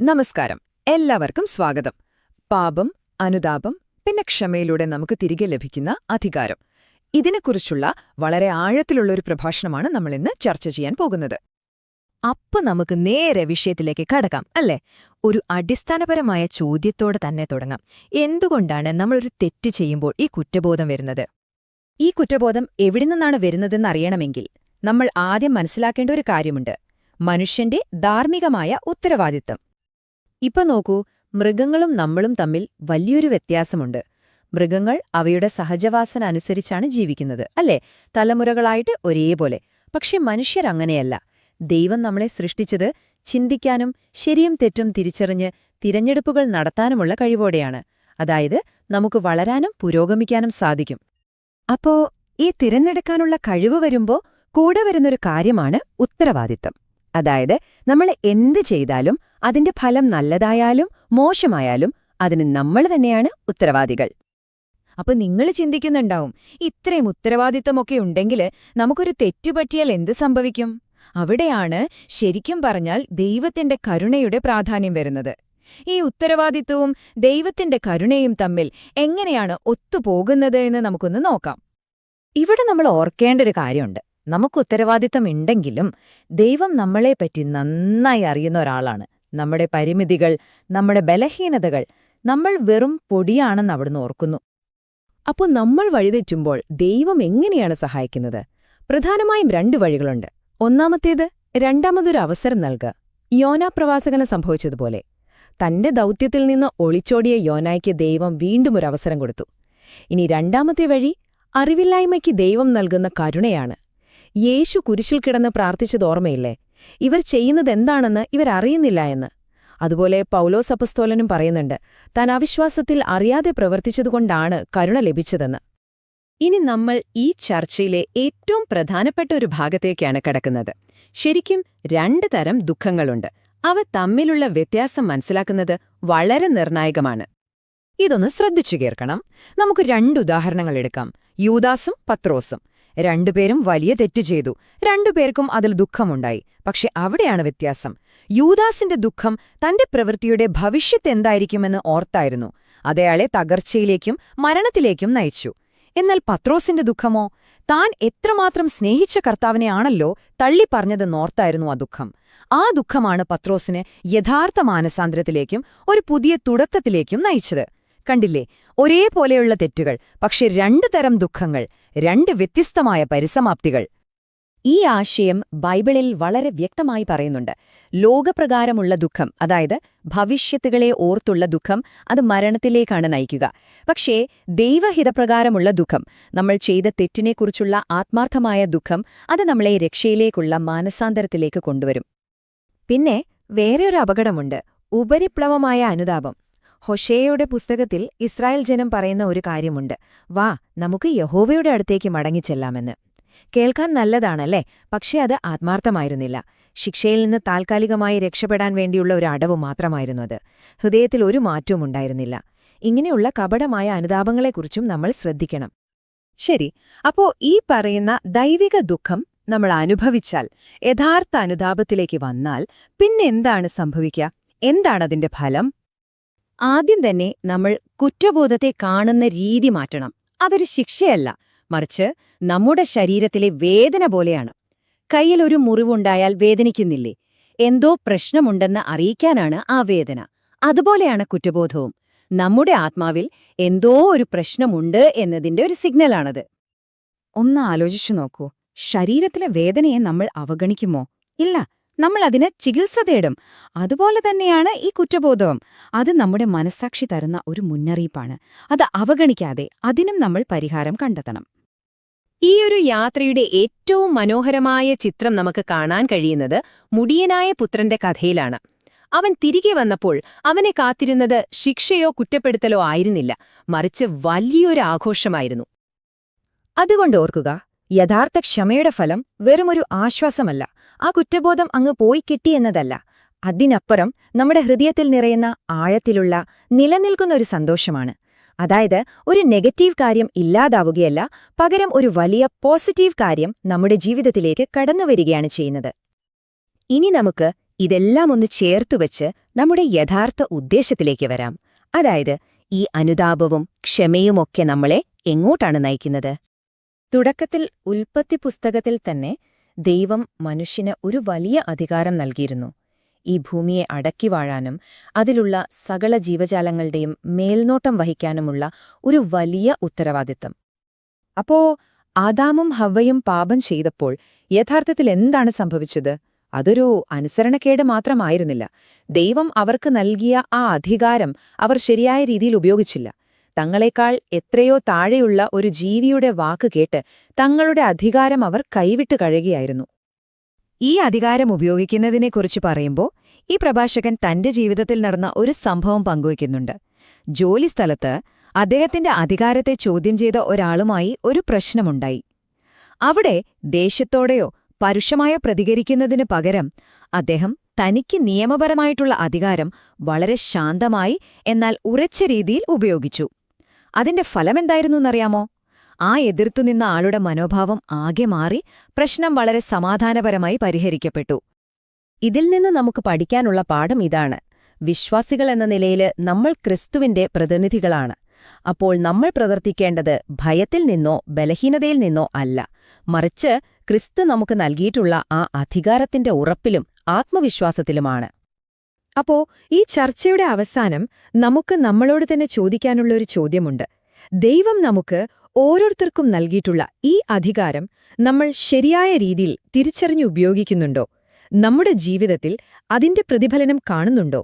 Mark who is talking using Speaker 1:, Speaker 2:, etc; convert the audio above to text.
Speaker 1: നമസ്കാരം. എല്ലാവർക്കും സ്വാഗതം. പാപം അനുതാപം പിന്നെ ക്ഷമയിലൂടെ നമുക്ക് തിരികെ ലഭിക്കുന്ന അധികാരം. ഇതിനെക്കുറിച്ചുള്ള വളരെ ആഴത്തിലുള്ളൊരു പ്രഭാഷണമാണ് നമ്മൾ ഇന്ന് ചർച്ച ചെയ്യാൻ പോകുന്നത്. അപ്പൊ നമുക്ക് നേരെ വിഷയത്തിലേക്ക് കടക്കാം അല്ലേ? ഒരു അടിസ്ഥാനപരമായ ചോദ്യത്തോടെ തന്നെ തുടങ്ങാം. എന്തുകൊണ്ടാണ് നമ്മളൊരു തെറ്റ് ചെയ്യുമ്പോൾ ഈ കുറ്റബോധം വരുന്നത്? ഈ കുറ്റബോധം എവിടെ നിന്നാണ് വരുന്നതെന്ന് അറിയണമെങ്കിൽ നമ്മൾ ആദ്യം മനസ്സിലാക്കേണ്ട ഒരു കാര്യമുണ്ട്. മനുഷ്യന്റെ ധാർമ്മികമായ ഉത്തരവാദിത്തം. ഇപ്പൊ നോക്കൂ മൃഗങ്ങളും നമ്മളും തമ്മിൽ വലിയൊരു വ്യത്യാസമുണ്ട്. മൃഗങ്ങൾ അവയുടെ സഹജവാസന അനുസരിച്ചാണ് ജീവിക്കുന്നത് അല്ലേ? തലമുറകളായിട്ട് ഒരേപോലെ. പക്ഷെ മനുഷ്യരങ്ങനെയല്ല ദൈവം നമ്മളെ സൃഷ്ടിച്ചത് ചിന്തിക്കാനും ശരിയും തെറ്റും തിരിച്ചറിഞ്ഞ് തിരഞ്ഞെടുപ്പുകൾ നടത്താനുമുള്ള കഴിവോടെയാണ്. അതായത് നമുക്ക് വളരാനും പുരോഗമിക്കാനും സാധിക്കും. അപ്പോ ഈ തിരഞ്ഞെടുക്കാനുള്ള കഴിവ് വരുമ്പോ കൂടെ വരുന്നൊരു കാര്യമാണ് ഉത്തരവാദിത്തം. അതായത് നമ്മൾ എന്ത് ചെയ്താലും അതിന്റെ ഫലം നല്ലതായാലും മോശമായാലും അതിന് നമ്മൾ തന്നെയാണ് ഉത്തരവാദികൾ. അപ്പൊ നിങ്ങൾ ചിന്തിക്കുന്നുണ്ടാവും ഇത്രയും ഉത്തരവാദിത്തമൊക്കെ ഉണ്ടെങ്കിൽ നമുക്കൊരു തെറ്റുപറ്റിയാൽ എന്ത് സംഭവിക്കും? അവിടെയാണ് ശരിക്കും പറഞ്ഞാൽ ദൈവത്തിന്റെ കരുണയുടെ പ്രാധാന്യം വരുന്നത്. ഈ ഉത്തരവാദിത്വവും ദൈവത്തിന്റെ കരുണയും തമ്മിൽ എങ്ങനെയാണ് ഒത്തുപോകുന്നത് എന്ന് നമുക്കൊന്ന് നോക്കാം. ഇവിടെ നമ്മൾ ഓർക്കേണ്ട ഒരു കാര്യമുണ്ട്. നമുക്ക് ഉത്തരവാദിത്തം ഉണ്ടെങ്കിലും ദൈവം നമ്മളെപ്പറ്റി നന്നായി അറിയുന്ന ഒരാളാണ്. നമ്മുടെ പരിമിതികൾ നമ്മുടെ ബലഹീനതകൾ നമ്മൾ വെറും പൊടിയാണെന്ന് അവിടുന്ന് ഓർക്കുന്നു. അപ്പോൾ നമ്മൾ വഴിതെറ്റുമ്പോൾ ദൈവം എങ്ങനെയാണ് സഹായിക്കുന്നത്? പ്രധാനമായും രണ്ട് വഴികളുണ്ട്. ഒന്നാമത്തേത് രണ്ടാമതൊരു അവസരം നൽകുക. യോനാ പ്രവാസകന് സംഭവിച്ചതുപോലെ. തന്റെ ദൗത്യത്തിൽ നിന്ന് ഒളിച്ചോടിയ യോനായ്ക്ക് ദൈവം വീണ്ടും ഒരു അവസരം കൊടുത്തു. ഇനി രണ്ടാമത്തെ വഴി അറിവില്ലായ്മയ്ക്ക് ദൈവം നൽകുന്ന കരുണയാണ്. യേശു കുരിശിൽ കിടന്ന് പ്രാർത്ഥിച്ചത് ഓർമ്മയില്ലേ? ഇവർ ചെയ്യുന്നതെന്താണെന്ന് ഇവരറിയുന്നില്ല എന്ന്. അതുപോലെ പൗലോസ് അപസ്തോലനും പറയുന്നുണ്ട് താൻ അവിശ്വാസത്തിൽ അറിയാതെ പ്രവർത്തിച്ചതുകൊണ്ടാണ് കരുണ ലഭിച്ചതെന്ന്. ഇനി നമ്മൾ ഈ ചർച്ചയിലെ ഏറ്റവും പ്രധാനപ്പെട്ട ഒരു ഭാഗത്തേക്കാണ് കടക്കുന്നത്. ശരിക്കും രണ്ട് തരം ദുഃഖങ്ങളുണ്ട്. അവ തമ്മിലുള്ള വ്യത്യാസം മനസ്സിലാക്കുന്നത് വളരെ നിർണായകമാണ്. ഇതൊന്ന് ശ്രദ്ധിച്ചു കേൾക്കണം. നമുക്ക് രണ്ട് ഉദാഹരണങ്ങൾ എടുക്കാം. യൂദാസും പത്രോസും. രണ്ടുപേരും വലിയ തെറ്റ് ചെയ്തു. രണ്ടുപേർക്കും അതിൽ ദുഃഖമുണ്ടായി. പക്ഷെ അവിടെയാണ് വ്യത്യാസം. യൂദാസിന്റെ ദുഃഖം തന്റെ പ്രവൃത്തിയുടെ ഭവിഷ്യത്ത് എന്തായിരിക്കുമെന്ന് ഓർത്തായിരുന്നു. അതയാളെ തകർച്ചയിലേക്കും മരണത്തിലേക്കും നയിച്ചു. എന്നാൽ പത്രോസിന്റെ ദുഃഖമോ? താൻ എത്രമാത്രം സ്നേഹിച്ച കർത്താവിനെയാണല്ലോ തള്ളിപ്പറഞ്ഞതെന്നോർത്തായിരുന്നു ആ ദുഃഖം. ആ ദുഃഖമാണ് പത്രോസിനെ യഥാർത്ഥ മാനസാന്തരത്തിലേക്കും ഒരു പുതിയ തുടക്കത്തിലേക്കും നയിച്ചത്. കണ്ടില്ലേ? ഒരേപോലെയുള്ള തെറ്റുകൾ പക്ഷെ രണ്ടു തരം ദുഃഖങ്ങൾ രണ്ട് വ്യത്യസ്തമായ പരിസമാപ്തികൾ. ഈ ആശയം ബൈബിളിൽ വളരെ വ്യക്തമായി പറയുന്നുണ്ട്. ലോകപ്രകാരമുള്ള ദുഃഖം അതായത് ഭവിഷ്യത്തുകളെ ഓർത്തുള്ള ദുഃഖം അത് മരണത്തിലേക്കാണ് നയിക്കുക. പക്ഷേ ദൈവഹിതപ്രകാരമുള്ള ദുഃഖം നമ്മൾ ചെയ്ത തെറ്റിനെക്കുറിച്ചുള്ള ആത്മാർത്ഥമായ ദുഃഖം അത് നമ്മളെ രക്ഷയിലേക്കുള്ള മാനസാന്തരത്തിലേക്ക് കൊണ്ടുവരും. പിന്നെ വേറെ ഒരു അപകടമുണ്ട്. ഉപരിപ്ലവമായ അനുതാപം. ഹൊഷേയുടെ പുസ്തകത്തിൽ ഇസ്രായേൽ ജനം പറയുന്ന ഒരു കാര്യമുണ്ട്. വാ നമുക്ക് യഹോവയുടെ അടുത്തേക്ക് മടങ്ങിച്ചെല്ലാമെന്ന് കേൾക്കാൻ നല്ലതാണല്ലേ പക്ഷേ അത് ആത്മാർത്ഥമായിരുന്നില്ല. ശിക്ഷയിൽ നിന്ന് താൽക്കാലികമായി രക്ഷപ്പെടാൻ വേണ്ടിയുള്ള ഒരു അടവ് മാത്രമായിരുന്നു അത്. ഹൃദയത്തിൽ ഒരു മാറ്റവും ഉണ്ടായിരുന്നില്ല. ഇങ്ങനെയുള്ള കപടമായ അനുതാപങ്ങളെക്കുറിച്ചും നമ്മൾ ശ്രദ്ധിക്കണം. ശരി അപ്പോ ഈ പറയുന്ന ദൈവിക ദുഃഖം നമ്മൾ അനുഭവിച്ചാൽ യഥാർത്ഥ അനുതാപത്തിലേക്ക് വന്നാൽ പിന്നെന്താണ് സംഭവിക്കുക? എന്താണതിന്റെ ഫലം? ആദ്യം തന്നെ നമ്മൾ കുറ്റബോധത്തെ കാണുന്ന രീതി മാറ്റണം. അതൊരു ശിക്ഷയല്ല. മറിച്ച് നമ്മുടെ ശരീരത്തിലെ വേദന പോലെയാണ്. കയ്യിൽ ഒരു മുറിവുണ്ടായാൽ വേദനിക്കുന്നില്ലേ? എന്തോ പ്രശ്നമുണ്ടെന്ന് അറിയിക്കാനാണ് ആ വേദന. അതുപോലെയാണ് കുറ്റബോധവും. നമ്മുടെ ആത്മാവിൽ എന്തോ ഒരു പ്രശ്നമുണ്ട് എന്നതിന്റെ ഒരു സിഗ്നലാണത്. ഒന്ന് ആലോചിച്ചു നോക്കൂ. ശരീരത്തിലെ വേദനയെ നമ്മൾ അവഗണിക്കുമോ? ഇല്ല. നമ്മൾ അതിന് ചികിത്സ തേടും. അതുപോലെ തന്നെയാണ് ഈ കുറ്റബോധവും. അത് നമ്മുടെ മനസാക്ഷി തരുന്ന ഒരു മുന്നറിയിപ്പാണ്. അത് അവഗണിക്കാതെ അതിനും നമ്മൾ പരിഹാരം കണ്ടെത്തണം. ഈ ഒരു യാത്രയുടെ ഏറ്റവും മനോഹരമായ ചിത്രം നമുക്ക് കാണാൻ കഴിയുന്നത് മുടിയനായ പുത്രന്റെ കഥയിലാണ്. അവൻ തിരികെ വന്നപ്പോൾ അവനെ കാത്തിരുന്നത് ശിക്ഷയോ കുറ്റപ്പെടുത്തലോ ആയിരുന്നില്ല. മറിച്ച് വലിയൊരു ആഘോഷമായിരുന്നു. അതുകൊണ്ട് ഓർക്കുക യഥാർത്ഥ ക്ഷമയുടെ ഫലം വെറുമൊരു ആശ്വാസമല്ല. ആ കുറ്റബോധം അങ്ങ് പോയി കിട്ടിയെന്നതല്ല അതിനപ്പുറം നമ്മുടെ ഹൃദയത്തിൽ നിറയുന്ന ആഴത്തിലുള്ള നിലനിൽക്കുന്ന ഒരു സന്തോഷമാണ്. അതായത് ഒരു നെഗറ്റീവ് കാര്യം ഇല്ലാതാവുകയല്ല പകരം ഒരു വലിയ പോസിറ്റീവ് കാര്യം നമ്മുടെ ജീവിതത്തിലേക്ക് കടന്നുവരികയാണ് ചെയ്യുന്നത്. ഇനി നമുക്ക്
Speaker 2: ഇതെല്ലാം ഒന്ന് ചേർത്തുവച്ച് നമ്മുടെ യഥാർത്ഥ ഉദ്ദേശത്തിലേക്ക് വരാം. അതായത് ഈ അനുതാപവും ക്ഷമയുമൊക്കെ നമ്മളെ എങ്ങോട്ടാണ് നയിക്കുന്നത്?
Speaker 3: തുടക്കത്തിൽ ഉൽപ്പത്തി പുസ്തകത്തിൽ തന്നെ ദൈവം മനുഷ്യന് ഒരു വലിയ അധികാരം നൽകിയിരുന്നു. ഈ ഭൂമിയെ അടക്കി വാഴാനും അതിലുള്ള സകല ജീവജാലങ്ങളുടെയും മേൽനോട്ടം വഹിക്കാനുമുള്ള ഒരു വലിയ ഉത്തരവാദിത്തം.
Speaker 1: അപ്പോ ആദാമും ഹവയും പാപം ചെയ്തപ്പോൾ യഥാർത്ഥത്തിൽ എന്താണ് സംഭവിച്ചത്? അതൊരു അനുസരണക്കേട് മാത്രമായിരുന്നില്ല. ദൈവം അവർക്ക് നൽകിയ ആ അധികാരം അവർ ശരിയായ രീതിയിൽ ഉപയോഗിച്ചില്ല. തങ്ങളെക്കാൾ എത്രയോ താഴെയുള്ള ഒരു ജീവിയുടെ വാക്ക് കേട്ട് തങ്ങളുടെ അധികാരം അവർ കൈവിട്ട് കഴുകിയായിരുന്നു.
Speaker 3: ഈ അധികാരം ഉപയോഗിക്കുന്നതിനെക്കുറിച്ച് പറയുമ്പോൾ ഈ പ്രഭാഷകൻ തന്റെ ജീവിതത്തിൽ നടന്ന ഒരു സംഭവം പങ്കുവയ്ക്കുന്നുണ്ട്. ജോലിസ്ഥലത്ത് അദ്ദേഹത്തിന്റെ അധികാരത്തെ ചോദ്യം ചെയ്ത ഒരാളുമായി ഒരു പ്രശ്നമുണ്ടായി. അവിടെ ദേഷ്യത്തോടെയോ പരുഷമായോ പ്രതികരിക്കുന്നതിന് പകരം അദ്ദേഹം തനിക്ക് നിയമപരമായിട്ടുള്ള അധികാരം വളരെ ശാന്തമായി എന്നാൽ ഉറച്ച രീതിയിൽ ഉപയോഗിച്ചു. അതിന്റെ ഫലമെന്തായിരുന്നുവെന്നറിയാമോ? ആ എതിർത്തുനിന്ന ആളുടെ മനോഭാവം ആകെ മാറി പ്രശ്നം വളരെ സമാധാനപരമായി പരിഹരിക്കപ്പെട്ടു. ഇതിൽ നിന്ന് നമുക്ക് പഠിക്കാനുള്ള പാഠം ഇതാണ്. വിശ്വാസികൾ എന്ന നിലയിൽ നമ്മൾ ക്രിസ്തുവിന്റെ പ്രതിനിധികളാണ്. അപ്പോൾ നമ്മൾ പ്രവർത്തിക്കേണ്ടത് ഭയത്തിൽ നിന്നോ ബലഹീനതയിൽ നിന്നോ അല്ല. മറിച്ച് ക്രിസ്തു നമുക്ക് നൽകിയിട്ടുള്ള ആ അധികാരത്തിന്റെ ഉറപ്പിലും ആത്മവിശ്വാസത്തിലുമാണ്.
Speaker 1: അപ്പോ ഈ ചർച്ചയുടെ അവസാനം നമുക്ക് നമ്മളോട് തന്നെ ചോദിക്കാനുള്ള ഒരു ചോദ്യമുണ്ട്. ദൈവം നമുക്ക് ഓരോരുത്തർക്കും നൽകിയിട്ടുള്ള ഈ അധികാരം നമ്മൾ ശരിയായ രീതിയിൽ തിരിച്ചറിഞ്ഞു ഉപയോഗിക്കുന്നുണ്ടോ? നമ്മുടെ ജീവിതത്തിൽ അതിന്റെ പ്രതിഫലനം കാണുന്നുണ്ടോ?